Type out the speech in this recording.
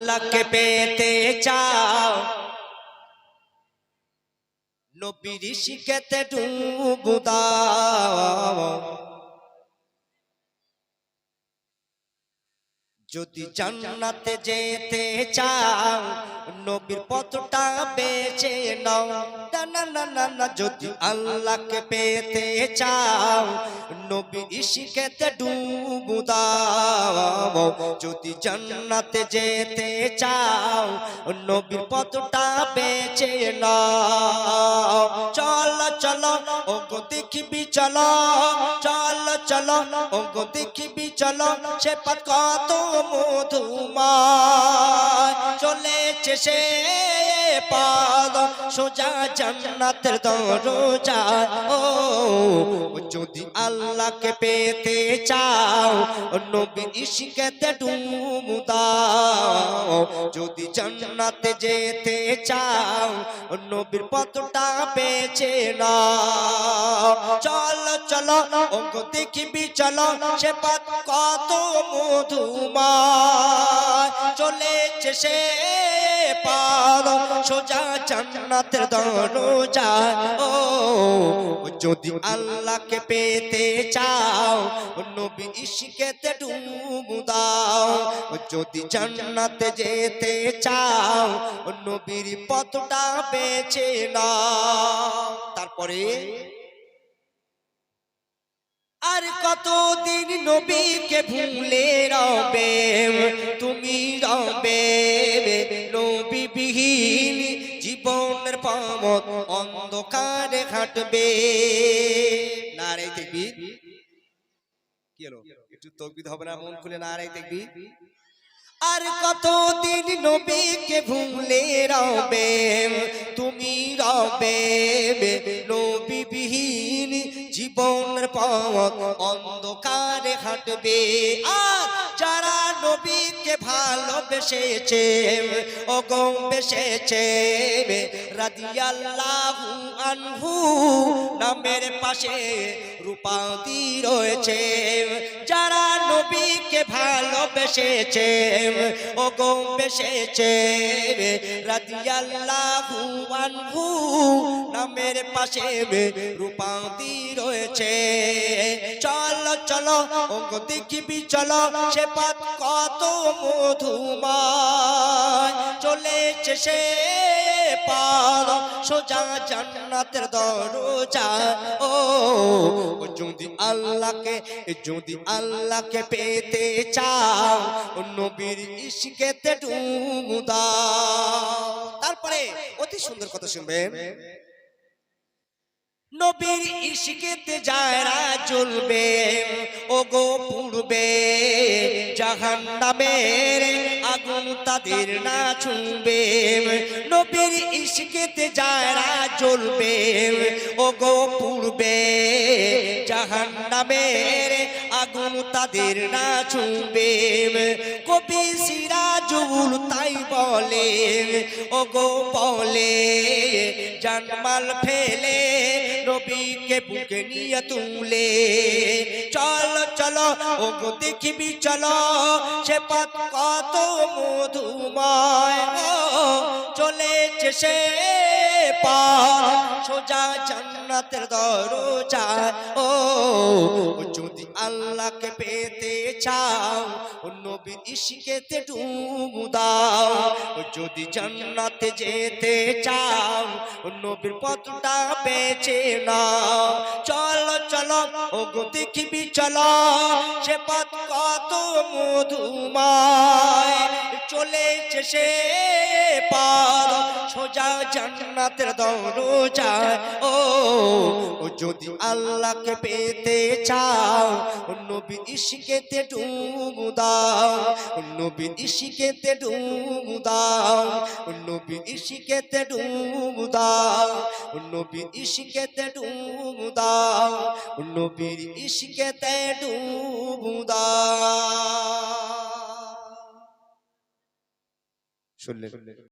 আল্লাহকে পেতে চাও। নবীর শিখেতে ডুবু দাও। যদি জান্নাতে যেতে চাও নবীর পথটা বেছে নাও। না না না না যদি আল্লাহকে পেতে চাও নবীর শিখেতে ডুবু। দাও। যদি জান্নাতে যেতে চাও নবীর পথটা বেছে নাও। চল চলো ও গো দেখিবি চলো চল চলো ও গো দেখিবি চলো সে পথ কত মধুমায় চলেছে সে পাদ সোজা জান্নাতের দরজা। ও, যদি আল্লাহকে পেতে চাও নবীর ইশকেতে ডুবু দাও। যদি জান্নাতে যেতে চাও, নবীর পথটা বেছে না চল, চলো দেখিবি চলো সে পথ কত মধুমায়। চলেছে সে পার সোজা জান্নাতের দরজা ও, যদি আল্লাহকে পেতে চাও, নবী ইশকেতে ডুবু দাও। যদি জান্নাতে যেতে চাও, নবীর পথটা বেছে নাও। তারপরে কতদিন নবীকে ভুলে রবে? তুমি রবে নবী বিহীন জীবনের পথ অন্ধকারে নারে দেখবি কি হলো? একটু তকবিদ হবে না, মন খুলে দেখবি আর কতদিন নবীকে ভুলে রবে? তুমি রবে নবী অন্ধকারে হাঁটবে। আর যারা নবীকে ভালোবেসেছে ও গম বেসেছে, রাদিয়াল্লাহু আনহু নামের পাশে রূপাদি রয়েছে। নবীকে ভালোবেসেছে ও গম বেসেছে রাদিয়াল্লাহু আনহু নামের পাশে রূপাদি রয়েছে। চল, চলো ও গো দেখিবি, চলো, সে পথ কত মধুমায়। চলেছে সে পার সোজা জান্নাতের দরজা। ও, যদি আল্লাহকে যদি আল্লাহকে পেতে চাও, নবীর ইশকেতে ডুবু তারপরে অতি সুন্দর কথা শুনবেন। নবীর ইশকেতে যারা চলবে ও গো পুড়বে। জাহান নামের আগুন তাদের না ছুঁবে নবীর ইশকেতে যারা চলবে ও গো পুড়বে। জাহান নামের আগুন তাদের না ছুঁবে কবি সিরাজুল তাই বলে ও গো বলে, জানমাল ফেলে নবীকে বুকে নিয়ে তুলে। চল, চলো ও গো দেখিবি, চলো, সে পথ কত মধুময়। চলেছে সে সোজা জান্নাতের দরজা ও, যদি আল্লাহকে পেতে চাও নবীর ইশকেতে ডুবু দাও। যদি জান্নাতে যেতে চাও নবীর পথটা বেছে নাও। চলো চলো, ও গো দেখিবি, চলো, সে পথ কত মধুময়। চলেছে সে পার সোজা জান্নাতের দরজা ও যদি আল্লাহকে পেতে চাও নবী ইশকেতে ডুবু দাও নবী ইশকেতে ডুবু দাও নবী ইশকেতে ডুবু দাও নবী ইশকেতে ডুবু দাও নবীর ইশকেতে ডুবু দাও শুনলেন?